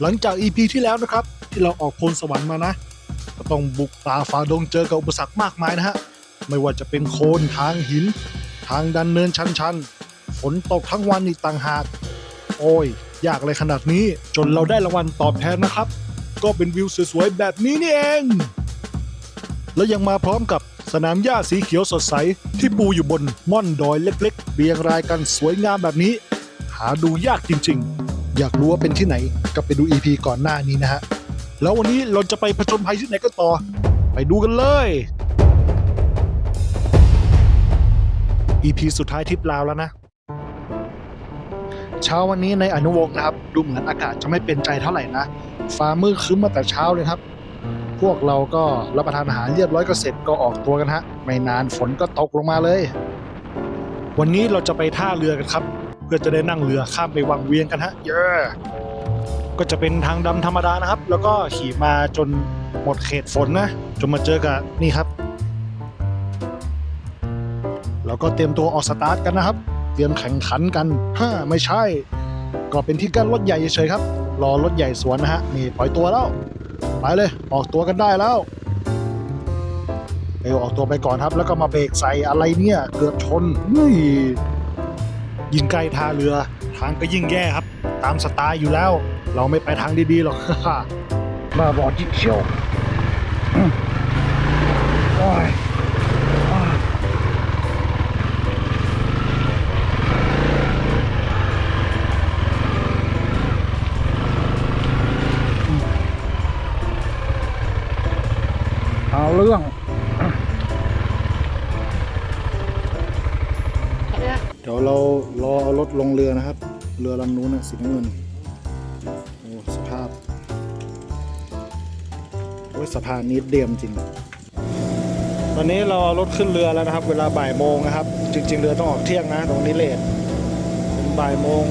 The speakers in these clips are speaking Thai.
หลังจาก EP ที่แล้วนะครับ ที่เราออกพลสวรรค์มานะ ก็ต้องบุกป่าฝ่าดงเจอกับอุปสรรคมากมายนะฮะ ไม่ว่าจะเป็นโคลนทางหิน ทางดันเนินชันๆฝนตกทั้งวันอีกต่างหาก โอ้ย ยากเลยขนาดนี้จนเราได้รางวัลตอบแทนนะครับ ก็เป็นวิวสวยๆแบบนี้นี่เอง แล้วยังมาพร้อมกับสนามหญ้าสีเขียวสดใส ที่ปูอยู่บนม่อนดอยเล็กๆเรียงรายกันสวยงามแบบนี้ หาดูยากจริง ๆ อยากรู้ว่าเป็นที่ไหนก็ไปดู EP ก่อนหน้านี้นะฮะ แล้ววันนี้เราจะไปผจญภัยที่ไหนกันต่อ ไปดูกันเลย EP สุดท้ายทริปลาวแล้วนะ เช้าวันนี้ในอนุวงศ์นะครับ ดูเหมือนอากาศจะไม่เป็นใจเท่าไหร่นะ ฟ้ามืดครึ้มมาแต่เช้าเลยครับ พวกเราก็รับประทานอาหารเรียบร้อยก็เสร็จก็ออกตัวกันฮะ ไม่นานฝนก็ตกลงมาเลย วันนี้เราจะไปท่าเรือกันครับ พื่อจะได้นั่งเรือข้ามไปวังเวียงกันฮะเย้ก็จะเป็นทางดำธรรมดานะครับ แล้วก็ขี่มาจนหมดเขตฝนนะจนมาเจอกับนี่ครับแล้วก็เตรียมตัวออกสตาร์ทกันนะครับ เตรียมแข่งขันกันฮ่าไม่ใช่ ก็เป็นที่กั้นรถใหญ่เฉยๆครับ รอรถใหญ่สวนนะฮะนี่ปล่อยตัวแล้วไปเลยออกตัวกันได้แล้วเร็วออกตัวไปก่อนครับ แล้วก็มาเบรกใส่อะไรเนี่ย เกือบชนนี่ ยิ่งใกล้ท่าเรือทางก็ยิ่งแย่ครับ ตามสไตล์อยู่แล้ว เราไม่ไปทางดีๆหรอกบ้าบอจริงเชียวอืมโอ้ยเอาเรื่อง ดี๋ยวเรารอเอารถลงเรือนะครับ เรือลำนู้นนะสีน้ำเงินโอ้สภาพโอ้ยสะพานนี้เดียมจริง ตอนนี้เราเอารถขึ้นเรือแล้วนะครับ เวลาบ่ายโมงนะครับ จริง ๆ เรือต้องออกเที่ยงนะตรงนี้เลทเป็นบ่ายโมง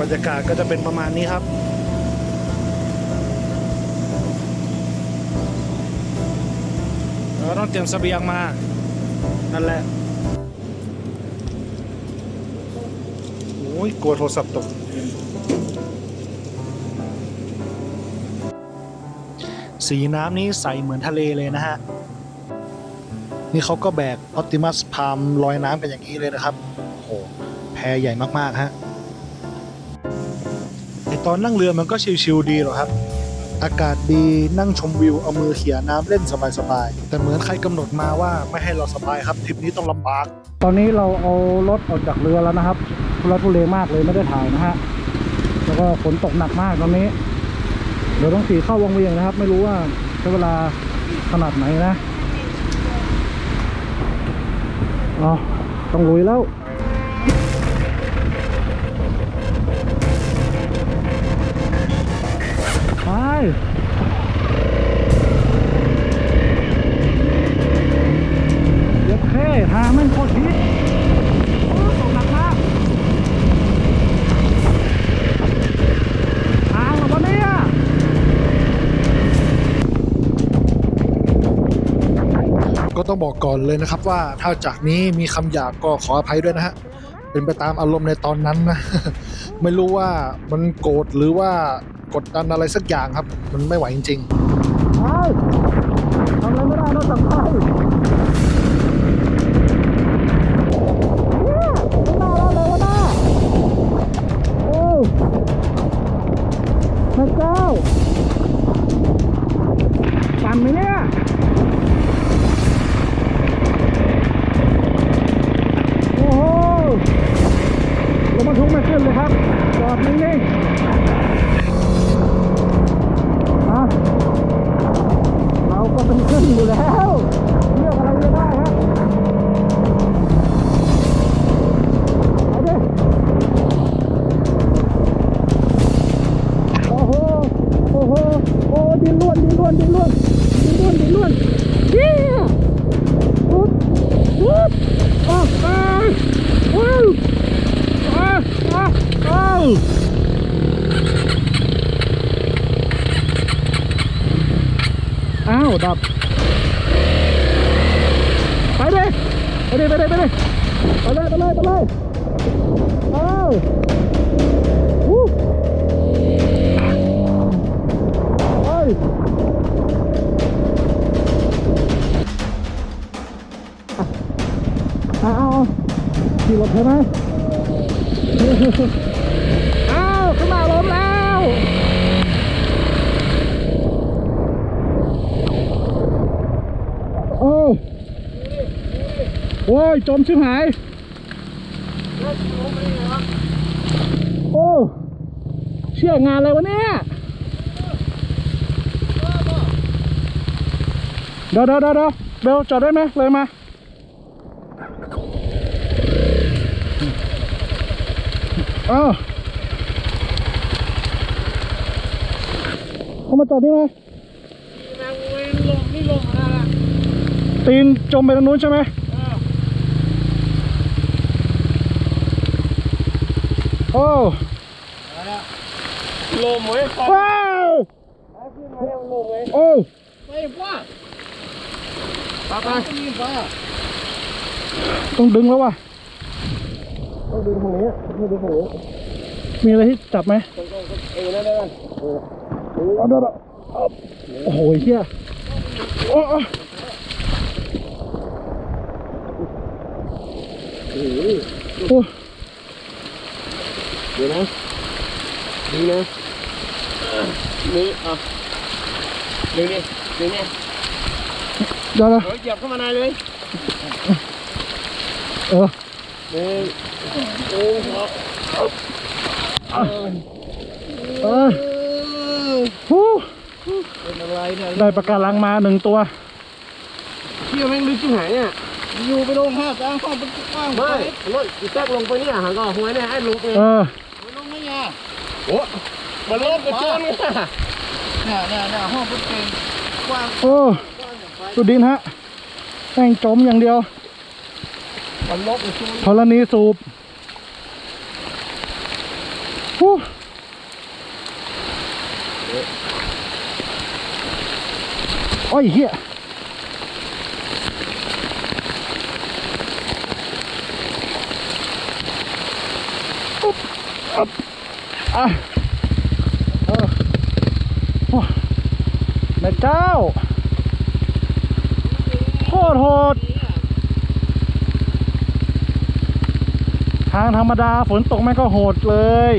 บรรยากาศก็จะเป็นประมาณนี้ครับเราต้องเตรียมเสบียงมา นั่นแหละ อ้ยกลัวโทรศัพท์ตก สีน้ำนี้ใสเหมือนทะเลเลยนะฮะ นี่เขาก็แบกออ t ติมัสพามลอยน้ำกันอย่างนี้เลยนะครับโอ้โหแพใหญ่มาก ๆ ฮะไอตอนนั่งเรือมันก็ชิลๆดีหรอกครับ อากาศดีนั่งชมวิว เอามือเขี่ยน้ำเล่นสบายๆ แต่เหมือนใครกำหนดมาว่าไม่ให้เราสบายครับทริปนี้ต้องลำบาก ตอนนี้เราเอารถออกจากเรือแล้วนะครับ ทุรักทุเลมากเลยไม่ได้ถ่ายนะฮะแล้วก็ฝนตกหนักมากตอนนี้ เดี๋ยวต้องขี่เข้าวงเวียงนะครับ ไม่รู้ว่าใช้เวลาขนาดไหนนะอ๋อต้องลุยแล้วไป ต้องบอกก่อนเลยนะครับว่าถ้าจากนี้มีคำหยาบก็ขออภัยด้วยนะฮะเป็นไปตามอารมณ์ในตอนนั้นนะไม่รู้ว่ามันโกรธหรือว่ากดดันอะไรสักอย่างครับ มันไม่ไหวจริงๆทำอะไรไม่ได้นอกจากไป ดดับ ไปดิไปดิไปดิไปดิไปเลยไปเลยไปเลยเอาวู้ไปเอาเอาขี่รถใช่ไหม จมชิบหาย โอ้ เชี่ยงานอะไรวะเนี่ยเดี๋ยวเดี๋ยวเดี๋ยวเดี๋ยวเบลจอดได้ไหมเลยมาเอ้าเขามาจอดนี่ไหมตีนจมไปทางนู้นใช่ไหม โอ้ลมเว้ยว้าวโอ้ไม่ว่าปาปานี่ป้าต้องดึงแล้วว่ะต้องดึงฝั่งนี้ต้องดึงฝั่งนี้มีอะไรที่จับไหมเออนั่นนั่นเอาเดี๋ยวเดี๋ยวเอาโอ้โหเฮียโอ้โอ้โอ้โหโอ้ เดี๋ยวนะดีนะนี่อะดึงนี่ดึงนี่เดี๋ยวเดี๋ยวเฮ้ยเหยียบเข้ามาในเลยเออหนึ่งโอ้โหเออฮู้เป็นอะไรเนี่ยได้ปากการังมาหนึ่งตัวเที่ยวแม่งลึกชิบหายเนี่ยอยู่ไปลงห้าจ้างห้องเป็นกว้างไม่รถอีแทกลงไปเนี่ยหางก็หัวเนี่ยไอ้ลูกเนี่ยเออไปลงไม่ยา โอ้มันลบกระโจนเนี่ยเนี่ยเนี่ยเนี่ยห้องเป็นเก่งกว้างโอ้กว้างอย่างไรสุดดินฮะแม่งจมอย่างเดียวมันลบกระโจนธรณีสูบฮู้โอ้ยเฮียอุ๊บอ๊บ อะเออโอ้แม่เจ้าโคตรโหดทางธรรมดาฝนตกแม่งก็โหดเลย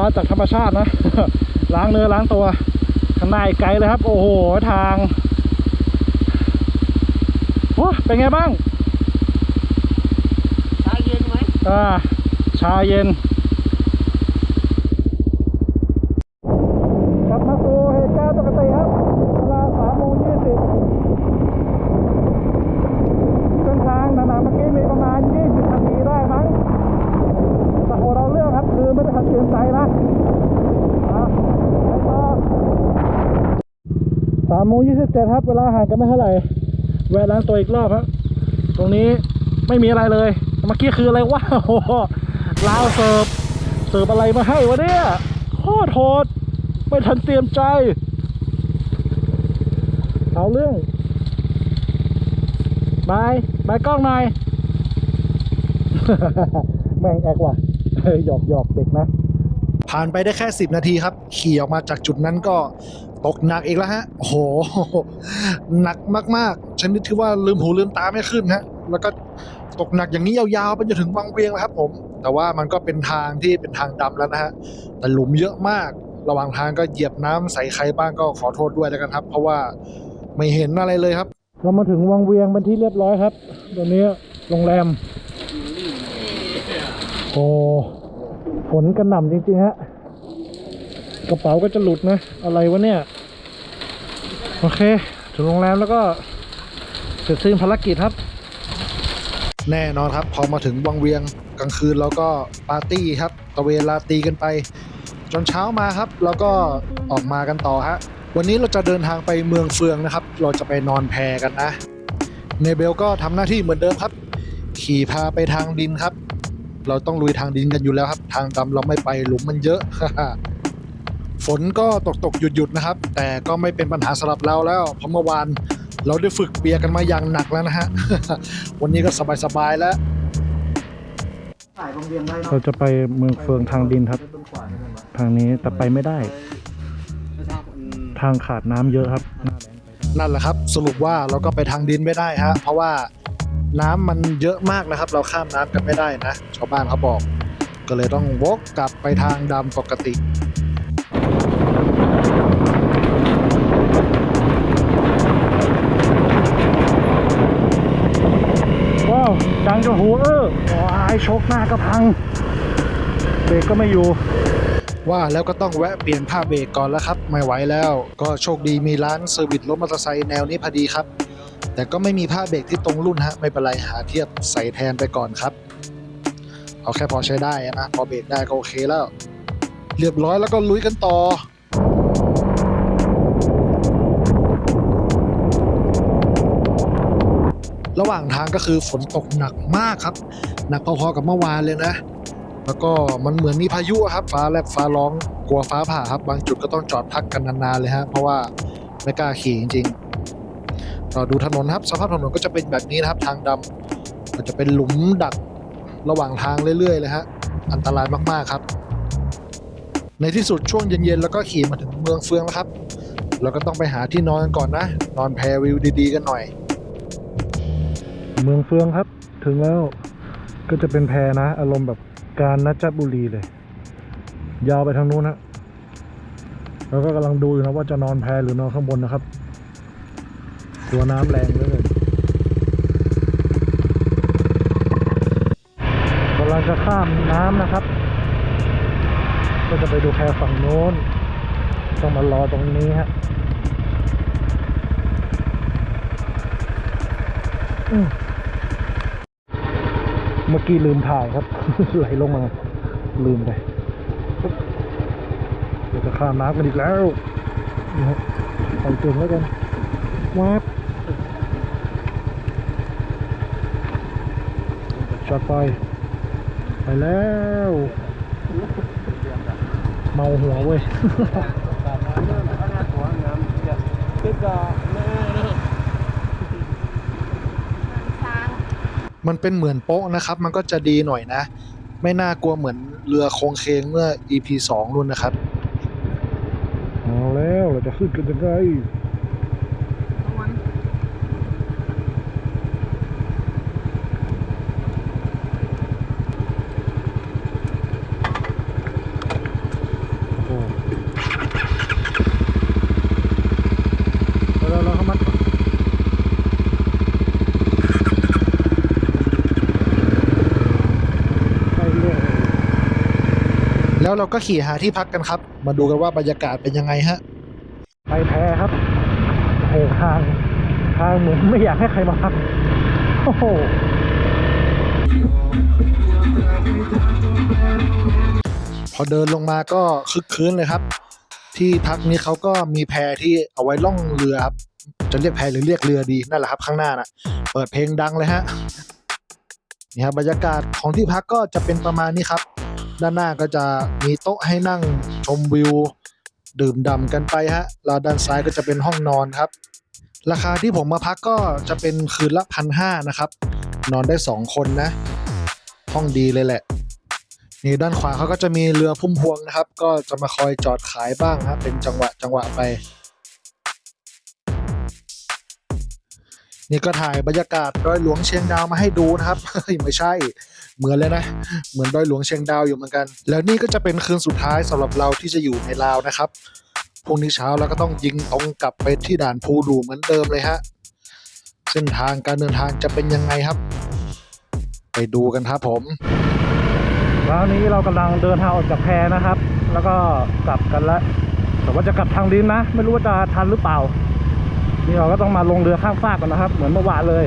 สปาจากธรรมชาตินะ ล้างเนื้อล้างตัวข้างในไกลเลยครับ โอ้โหทางโอ้เป็นไงบ้าง ชาเย็นไหมอ่าชาเย็น กลับมาสู่เหตุการณ์ปกติครับ เวลาสามโมงยี่สิบเส้นทางหนาๆเมื่อกี้มีประมาณยี่สิบนาทีได้มั้งแต่โหเราเรื่องครับ คือไม่ได้ทันเตรียมใจนะอะไปต่อสามโมงยี่สิบเจ็ดครับ เวลาห่างกันไม่เท่าไหร่ แวะล้างตัวอีกรอบครับ ตรงนี้ไม่มีอะไรเลย เมื่อกี้คืออะไรวะโอ้โหลาวเสิร์ฟ เสิร์ฟอะไรมาให้วะเนี่ยโคตรโหดไม่ทันเตรียมใจ เอาเรื่องบายบายกล้องหน่อย แม่งแอกว่ะหยอกหยอกเด็กนะ ผ่านไปได้แค่ 10 นาทีครับ ขี่ออกมาจากจุดนั้นก็ตกหนักอีกแล้วฮะ โห หนักมากๆชนิดที่ว่าลืมหูลืมตาไม่ขึ้นฮะ แล้วก็ตกหนักอย่างนี้ยาวๆไปจนถึงวังเวียงแล้วครับผม แต่ว่ามันก็เป็นทางที่เป็นทางดำแล้วนะฮะ แต่หลุมเยอะมาก ระหว่างทางก็เหยียบน้ำใส่ใครบ้างก็ขอโทษด้วยแล้วกันครับ เพราะว่าไม่เห็นอะไรเลยครับ เรามาถึงวังเวียงเป็นที่เรียบร้อยครับ ตอนนี้โรงแรม โอ้ฝนกระหน่ำจริงๆฮะ กระเป๋าก็จะหลุดนะ อะไรวะเนี่ย โอเค ถึงโรงแรมแล้วก็เสร็จสิ้นภารกิจครับ แน่นอนครับ พอมาถึงวังเวียงกลางคืนเราก็ปาร์ตี้ครับตะเวนลาตีกันไป จนเช้ามาครับ แล้วก็ออกมากันต่อฮะวันนี้เราจะเดินทางไปเมืองเฟืองนะครับ เราจะไปนอนแพกันนะเนเบลก็ทำหน้าที่เหมือนเดิมครับ ขี่พาไปทางดินครับ เราต้องลุยทางดินกันอยู่แล้วครับ ทางดำเราไม่ไปหลุมมันเยอะ ฝนก็ตกตกหยุดหยุดๆนะครับ แต่ก็ไม่เป็นปัญหาสำหรับเราแล้วเพราะเมื่อวานเราได้ฝึกเปียกันมาอย่างหนักแล้วนะฮะ วันนี้ก็สบายๆแล้วเราจะไปเมืองเฟืองทางดินครับ ทางนี้แต่ไปไม่ได้ ทางขาดน้ำเยอะครับ นั่นแหละครับ สรุปว่าเราก็ไปทางดินไม่ได้ฮะเพราะว่าน้ำมันเยอะมากนะครับ เราข้ามน้ำกันไม่ได้นะชาวบ้านเขาบอก ก็เลยต้องวกกลับไปทางดำปกติ ดังจนหูเออว้ายชกหน้าก็พัง เบรกก็ไม่อยู่ ว่าแล้วก็ต้องแวะเปลี่ยนผ้าเบรกก่อนแล้วครับ ไม่ไหวแล้ว ก็โชคดีมีร้านเซอร์วิสรถมอเตอร์ไซค์แนวนี้พอดีครับ แต่ก็ไม่มีผ้าเบรกที่ตรงรุ่นฮะ ไม่เป็นไรหาเทียบใส่แทนไปก่อนครับ เอาแค่พอใช้ได้นะ พอเบรกได้ก็โอเคแล้ว เรียบร้อยแล้วก็ลุยกันต่อ ระหว่างทางก็คือฝนตกหนักมากครับ หนักพอๆกับเมื่อวานเลยนะ แล้วก็มันเหมือนมีพายุครับ ฟ้าแลบฟ้าร้องกลัวฟ้าผ่าครับบางจุดก็ต้องจอดพักกันนานๆเลยฮะเพราะว่าไม่กล้าขี่จริงๆเราดูถนนครับ สภาพถนนก็จะเป็นแบบนี้นะครับ ทางดำมันจะเป็นหลุมดักระหว่างทางเรื่อยๆเลยฮะอันตรายมากๆครับ ในที่สุดช่วงเย็นๆแล้วก็ขี่มาถึงเมืองเฟืองแล้วครับ เราก็ต้องไปหาที่นอนกันก่อนนะ นอนแพรวิวดีๆกันหน่อย เมืองเฟืองครับ ถึงแล้วก็จะเป็นแพนะ อารมณ์แบบการนัจบุรีเลย ยาวไปทางนู้นฮะแล้วก็กำลังดูอยู่นะว่าจะนอนแพหรือนอนข้างบนนะครับ ตัวน้ำแรงเลยกำลังจะข้ามน้ำนะครับ ก็จะไปดูแพฝั่งโน้น ต้องมารอตรงนี้ฮะอืม เมื่อกี้ลืมถ่ายครับ ไหลลงมา ลืมไปเดี๋ยวจะข้ามน้ำกันอีกแล้วนี่ฮะไปเก่งแล้วกันวับจอดไป ไปแล้ว เมาหัวเว้ย มันเป็นเหมือนโป๊ะนะครับ มันก็จะดีหน่อยนะ ไม่น่ากลัวเหมือนเรือโคงเคงเมื่อ EP 2รุ่นนะครับ เอาแล้วเราจะขึ้นกันยังไงโอ้โหเราเราเข้ามัดก่อนไปเรื่อย แล้วเราก็ขี่หาที่พักกันครับ มาดูกันว่าบรรยากาศเป็นยังไงฮะไปแพ้ครับโอ้โหทางทางเหมือนไม่อยากให้ใครมาพักโอ้โหพอเดินลงมาก็คึกคืนเลยครับ ที่พักนี้เขาก็มีแพที่เอาไว้ล่องเรือครับจะเรียกแพหรือเรียกเรือดีนั่นแหละครับข้างหน้าน่ะ เปิดเพลงดังเลยฮะนี่ครับบรรยากาศของที่พักก็จะเป็นประมาณนี้ครับ ด้านหน้าก็จะมีโต๊ะให้นั่งชมวิว ดื่มด่ำกันไปฮะแล้วด้านซ้ายก็จะเป็นห้องนอนครับ ราคาที่ผมมาพักก็จะเป็นคืนละพันห้านะครับ นอนได้สองคนนะ ห้องดีเลยแหละนี่ด้านขวาเขาก็จะมีเรือพุ่มพวงนะครับ ก็จะมาคอยจอดขายบ้างครับเป็นจังหวะจังหวะไป นี่ก็ถ่ายบรรยากาศดอยหลวงเชียงดาวมาให้ดูนะครับไม่ใช่ เหมือนเลยนะ เหมือนดอยหลวงเชียงดาวอยู่เหมือนกัน แล้วนี่ก็จะเป็นคืนสุดท้ายสำหรับเราที่จะอยู่ในลาวนะครับพรุ่งนี้เช้าเราก็ต้องยิงตรงกลับไปที่ด่านภูดูเหมือนเดิมเลยฮะเส้นทางการเดินทางจะเป็นยังไงครับ ไปดูกันครับผมแล้วนี้เรากำลังเดินทางออกจากแพนะครับ แล้วก็กลับกันแล้วแต่ว่าจะกลับทางดินนะ ไม่รู้ว่าจะทันหรือเปล่า นี่เราก็ต้องมาลงเรือข้ามฟากกันนะครับ เหมือนเมื่อวานเลย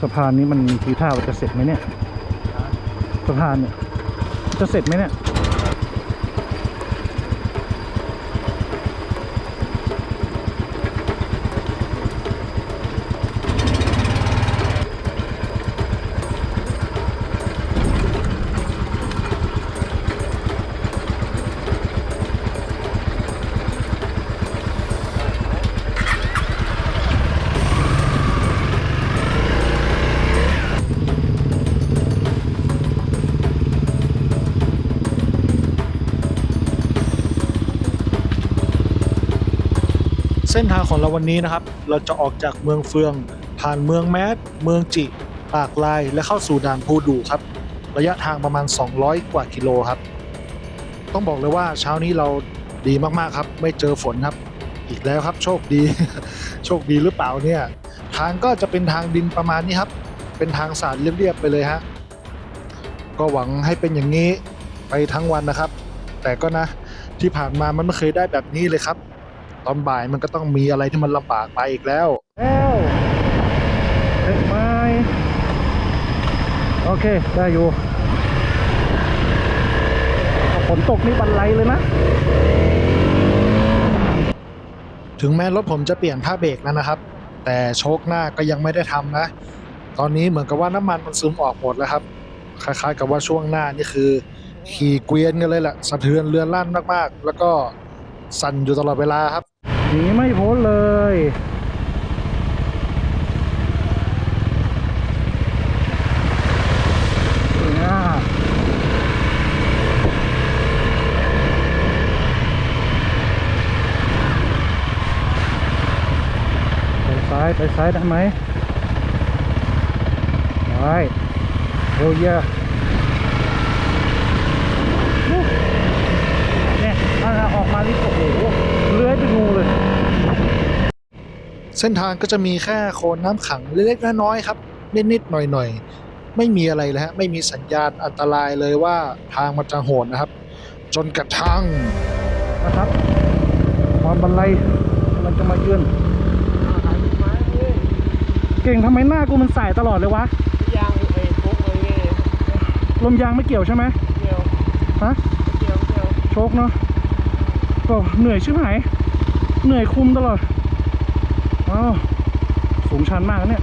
สะพานนี้มันทีท่าว่าจะเสร็จไหมเนี่ยสะพานเนี่ยจะเสร็จไหมเนี่ย เส้นทางของเราวันนี้นะครับ เราจะออกจากเมืองเฟือง ผ่านเมืองแมสเมืองจิ ปากลาย และเข้าสู่ด่านภูดูครับ ระยะทางประมาณ 200 กว่ากิโลครับ ต้องบอกเลยว่าเช้านี้เราดีมากๆครับ ไม่เจอฝนครับ อีกแล้วครับ โชคดี โชคดีหรือเปล่าเนี่ย ทางก็จะเป็นทางดินประมาณนี้ครับ เป็นทางสารเรียบๆไปเลยฮะ ก็หวังให้เป็นอย่างนี้ไปทั้งวันนะครับ แต่ก็นะที่ผ่านมามันไม่เคยได้แบบนี้เลยครับ ตอนบ่ายมันก็ต้องมีอะไรที่มันลำบากไปอีกแล้ว แล้วเล็กไม้โอเค ได้อยู่ฝนตกนี่บันไลเลยนะ ถึงแม้รถผมจะเปลี่ยนผ้าเบรกแล้วนะครับ แต่โชคหน้าก็ยังไม่ได้ทำนะ ตอนนี้เหมือนกับว่าน้ำมันมันซึมออกหมดแล้วครับ คล้ายๆ กับว่าช่วงหน้านี่คือ ขี่เกวียนกันเลยแหละสะเทือนเรือนลั่นมากๆ แล้วก็สั่นอยู่ตลอดเวลาครับ หนีไม่พ้นเลย ไปซ้ายไปซ้ายได้ไหมได้โอ้ยเนี่ยออกมานี่โอ้โหเลื้อยเป็นงูเลย เส้นทางก็จะมีแค่โคลนน้ำขังเล็กๆน้อยๆครับ นิดๆหน่อยๆ ไม่มีอะไรเลยฮะ ไม่มีสัญญาณอันตรายเลยว่าทางมันจะโหดนะครับ จนกระทั่งนะครับความบันไลกำลังจะมาเยือนเก่งทำไมหน้ากูมันสายตลอดเลยวะยางไอ้พวกอะไรเนี่ยลมยางไม่เกี่ยวใช่ไหมเกี่ยวฮะเกี่ยวเกี่ยวโชคเนาะก็เหนื่อยชิบหายเหนื่อยคุมตลอด อ้าวสูงชันมากนะเนี่ย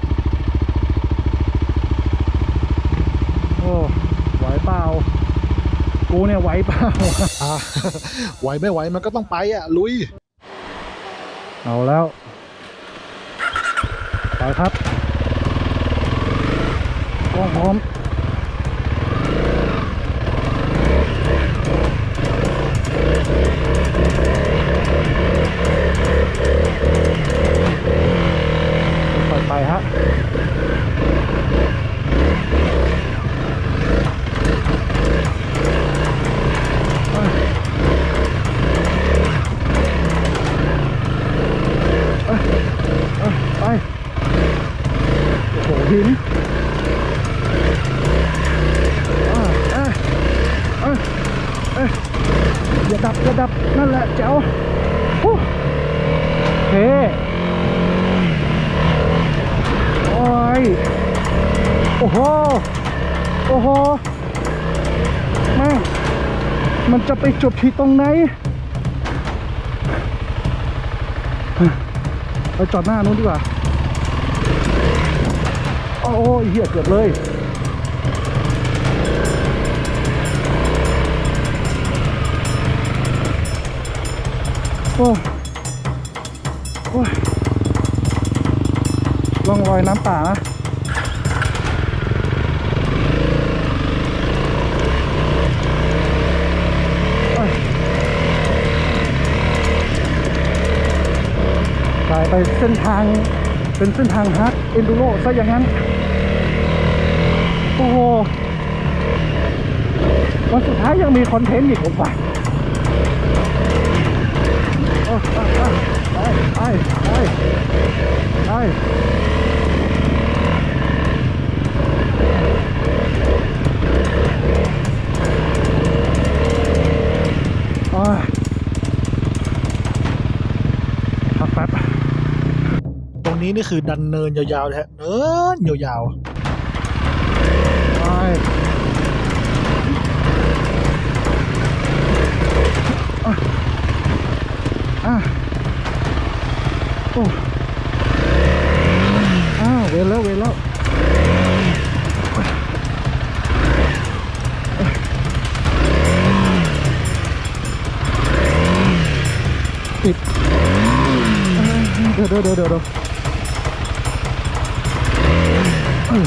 โอ้ไหวเปล่า กูเนี่ยไหวเปล่า อ่าไหวไม่ไหวมันก็ต้องไปอะ ลุย เอาแล้ว ไปครับกล้องพร้อม ไปจบที่ตรงไหนไปจอดหน้านู้นดีกว่าโอ้ยเหี้ยเกือบเลยโอ้โอ้ยร่องรอยน้ำป่านะโอ้ยกลาย ไปเส้นทางเป็นเส้นทางฮาร์ดเอนดูโรซะอย่างนั้น โอ้โหวันสุดท้ายยังมีคอนเทนต์อีกผมว่าไปไปไปไป นี้นี่คือดันเนินยาวๆเลยฮะเนินยาวๆไปอะอะโอ้อ้าวเวรแล้วเวรแล้วปิดเดี๋ยวเดี๋ยวเดี๋ยว เดี๋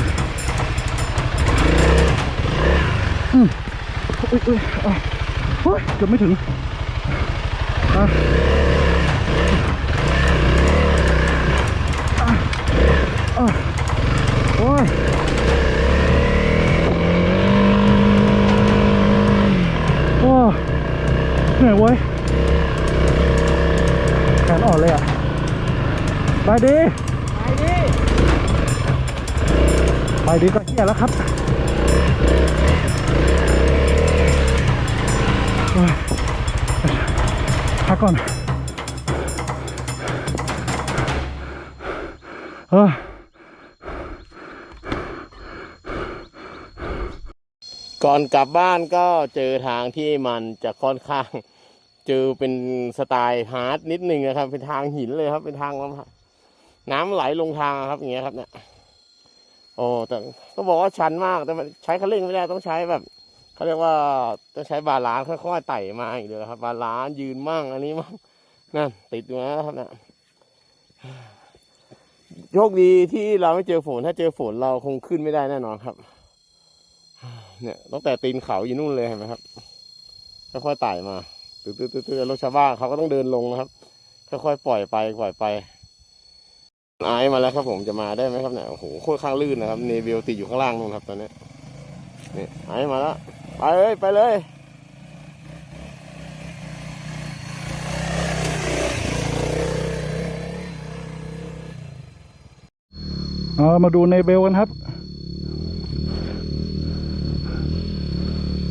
ยวอุ้ยอุ้ยอะโอ้ยเกือบไม่ถึงอะอะโอ้ยโอ้เหนื่อยเว้ยแขนอ่อนเลยอะไปดี ไปดีก็เฮียแล้วครับพักก่อนเออก่อนกลับบ้านก็เจอทางที่มันจะค่อนข้าง เจอเป็นสไตล์ฮาร์ดนิดนึงนะครับ เป็นทางหินเลยครับ เป็นทางน้ำน้ำไหลลงทางครับอย่างเงี้ยครับเนี่ย โอ้แต่ก็บอกว่าชันมากแต่มันใช้คันเร่งไม่ได้ต้องใช้แบบเขาเรียกว่าต้องใช้บาลานค่อยๆไต่มาอีกเดียวครับ บาลานยืนมั่งอันนี้มั่งนั่นติดอยู่นะครับนี่ยโชคดีที่เราไม่เจอฝนถ้าเจอฝนเราคงขึ้นไม่ได้แน่นอนครับเนี่ยตั้งแต่ตีนเขาอยู่นู่นเลยเห็นไหมครับค่อยๆไต่มาตื้อๆๆๆรถชาวบ้านเขาก็ต้องเดินลงนะครับค่อยๆปล่อยไปปล่อยไป ไอซ์มาแล้วครับผมจะมาได้ไหมครับเนี่ยโอ้โหโคตรข้างลื่นนะครับเนเวลติดอยู่ข้างล่างนู่นครับตอนนี้นี่ไอซ์มาแล้วไปเลยไปเลยเอามาดูในเบลกันครับ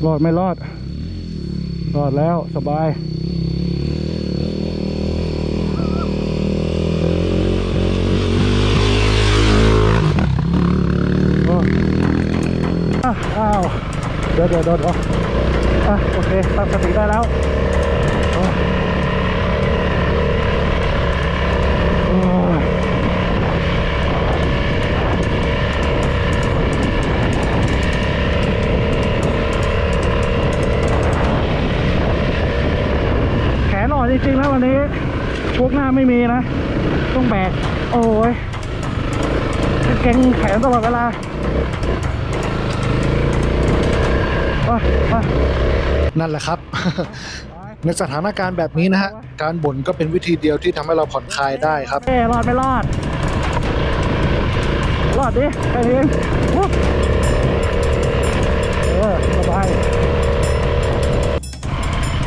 รอดไม่รอด รอดแล้วสบาย โอ้อะอ้าว เดี๋ยวเดี๋ยวเดี๋ยวเดี๋ยวอะโอเคตั้งสติได้แล้วแขนอ่อนจริงๆนะวันนี้พวกหน้าไม่มีนะ ต้องแบก โอ้ยเก่งแขนตลอดเวลา นั่นแหละครับ ในสถานการณ์แบบนี้นะฮะ การบ่นก็เป็นวิธีเดียวที่ทำให้เราผ่อนคลายได้ครับเอรอดไม่รอด รอดดิไปเองวุ๊บเออสบาย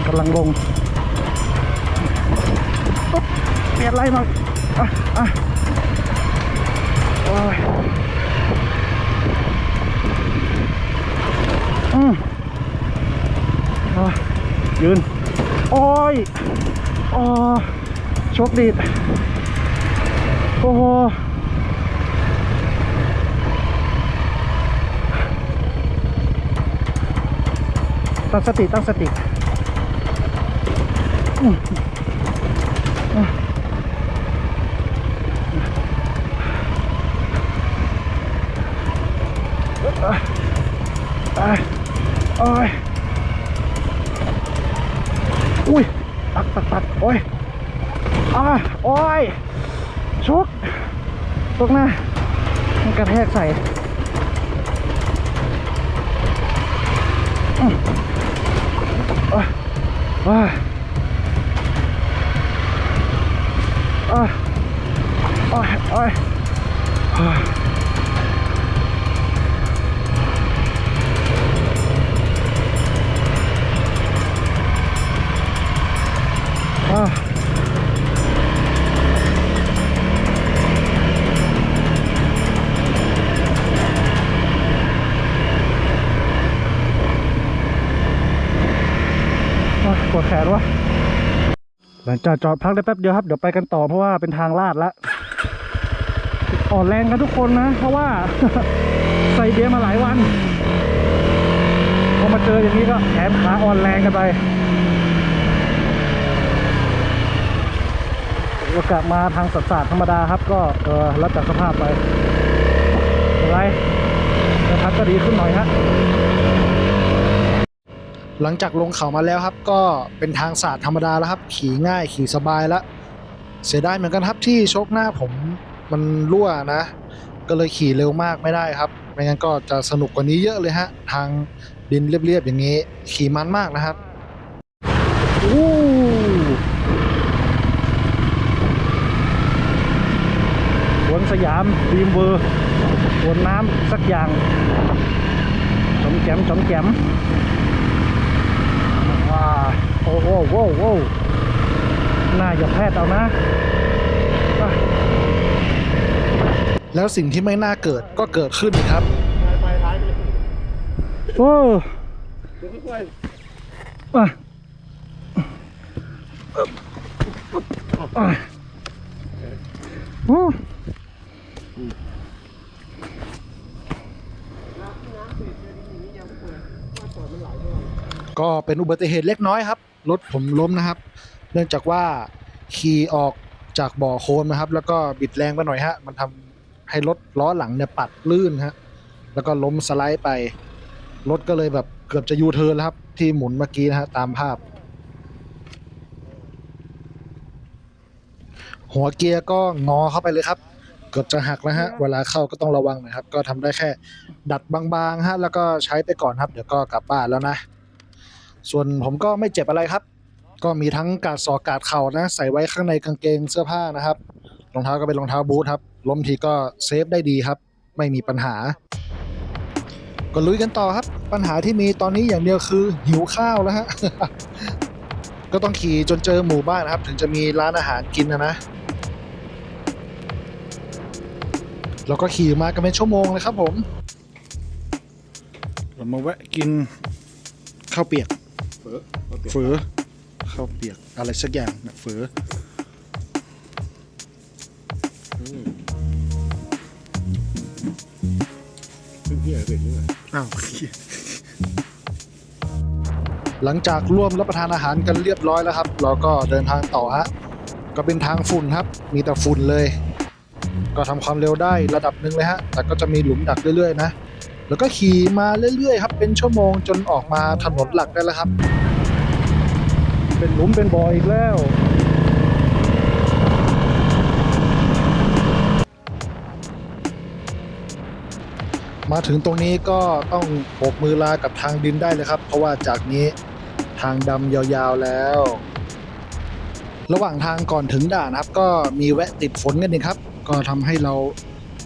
กำลังลงเปลี่ยนไรหน่อยอะอะโอ้ยอืมอะ ยืน โอ้ยอ๋อชกดีดโอ้โหตั้งสติตั้งสติอืมอะอะอะโอ้ยอุ้ย ตักตักตักโอ้ยอ้าโอ้ยชุกตกหน้ามันกระแทกใส่อืมโอ้ยโอ้ย แขนวะหลังจากจอดพักได้แป๊บเดียวครับ เดี๋ยวไปกันต่อเพราะว่าเป็นทางลาดละอ่อนแรงกันทุกคนนะ เพราะว่าใส่เบียร์มาหลายวันพอมาเจออย่างนี้ก็แขนขาอ่อนแรงกันไปโอกาสมาทางสัตว์ศาสตร์ธรรมดาครับ ก็เออรับจากสภาพไปไม่เป็นไรเดี๋ยวพักก็ดีขึ้นหน่อยฮะ หลังจากลงเขามาแล้วครับ ก็เป็นทางศาสตร์ธรรมดาแล้วครับ ขี่ง่ายขี่สบายแล้ว เสียดายเหมือนกันครับที่โชคหน้าผมมันรั่วนะ ก็เลยขี่เร็วมากไม่ได้ครับไม่งั้นก็จะสนุกกว่านี้เยอะเลยฮะ ทางดินเรียบๆอย่างนี้ ขี่มันมากนะครับวนสยามดีมเวอร์สวนน้ำสักอย่างจอมแจมจอมแจม โอ้โหโว้โว้น่าอย่าแพทย์เอานะว้าแล้วสิ่งที่ไม่น่าเกิดก็เกิดขึ้นครับโอ้อะอะโอ้ ก็เป็นอุบัติเหตุเล็กน้อยครับ รถผมล้มนะครับ เนื่องจากว่าขี่ออกจากบ่อโคลนนะครับ แล้วก็บิดแรงไปหน่อยฮะ มันทำให้รถล้อหลังเนี่ยปัดลื่นฮะ แล้วก็ล้มสไลด์ไป รถก็เลยแบบเกือบจะยูเทิร์นแล้วครับ ที่หมุนเมื่อกี้นะฮะตามภาพ หัวเกียร์ก็งอเข้าไปเลยครับ เกือบจะหักแล้วฮะ เวลาเข้าก็ต้องระวังหน่อยครับ ก็ทำได้แค่ดัดบางๆฮะ แล้วก็ใช้ไปก่อนครับ เดี๋ยวก็กลับบ้านแล้วนะ ส่วนผมก็ไม่เจ็บอะไรครับ ก็มีทั้งกาดศอกกาดเข่านะ ใส่ไว้ข้างในกางเกงเสื้อผ้านะครับรองเท้าก็เป็นรองเท้าบูทครับล้มทีก็เซฟได้ดีครับ ไม่มีปัญหา ก็ลุยกันต่อครับ ปัญหาที่มีตอนนี้อย่างเดียวคือหิวข้าวแล้วฮะก็ต้องขี่จนเจอหมู่บ้านนะครับ ถึงจะมีร้านอาหารกินนะนะแล้วก็ขี่มากันเป็นชั่วโมงเลยครับผม เรามาแวะกินข้าวเปียก ฝอเอาเปรียบเฝอข้าวเปียกอะไรสักอย่างนะเฝอเพิ่งเที่ยงเป็นด้วยอ้าวหลังจากร่วมรับประทานอาหารกันเรียบร้อยแล้วครับ เราก็เดินทางต่อฮะ ก็เป็นทางฝุ่นครับ มีแต่ฝุ่นเลย ก็ทำความเร็วได้ระดับหนึ่งเลยฮะ แต่ก็จะมีหลุมดักเรื่อยๆนะ แล้วก็ขี่มาเรื่อยๆครับเป็นชั่วโมงจนออกมาถนนหลักได้แล้วครับ เป็นหลุมเป็นบ่ออีกแล้ว มาถึงตรงนี้ก็ต้องโบกมือลากับทางดินได้เลยครับ เพราะว่าจากนี้ทางดำยาวๆแล้ว ระหว่างทางก่อนถึงด่านครับ ก็มีแวะติดฝนกันนี่ครับ ก็ทำให้เรา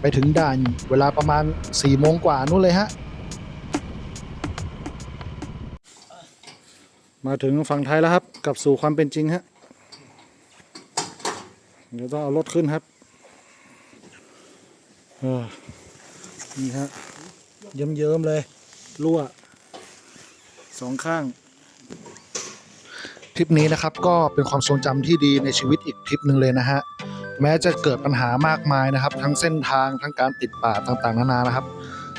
ไปถึงด่านเวลาประมาณ4ี่โมงกว่านู่นเลยฮะ มาถึงฝั่งไทยแล้วครับกลับสู่ความเป็นจริงฮะ เดี๋ยวต้องเอารถขึ้นครับนี่ฮะเยิ้มๆเลย รั่วสองข้างทริปนี้นะครับก็เป็นความทรงจำที่ดีในชีวิตอีกทริปหนึ่งเลยนะฮะ แม้จะเกิดปัญหามากมายนะครับ ทั้งเส้นทางทั้งการติดป่าต่างๆ นานานะครับ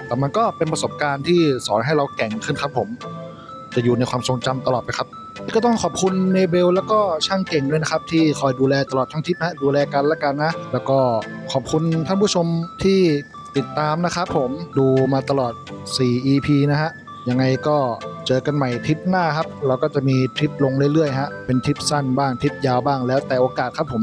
แต่มันก็เป็นประสบการณ์ที่สอนให้เราแก่งขึ้นครับผม จะอยู่ในความทรงจำตลอดไปครับ ก็ต้องขอบคุณเนเบลแล้วก็ช่างเก่งด้วยนะครับ ที่คอยดูแลตลอดทั้งทริปนะดูแลกันและกันนะ แล้วก็ขอบคุณท่านผู้ชมที่ติดตามนะครับผมดูมาตลอด 4 EP นะฮะยังไงก็เจอกันใหม่ทริปหน้าครับ เราก็จะมีทริปลงเรื่อยๆฮะเป็นทริปสั้นบ้างทริปยาวบ้างแล้วแต่โอกาสครับผม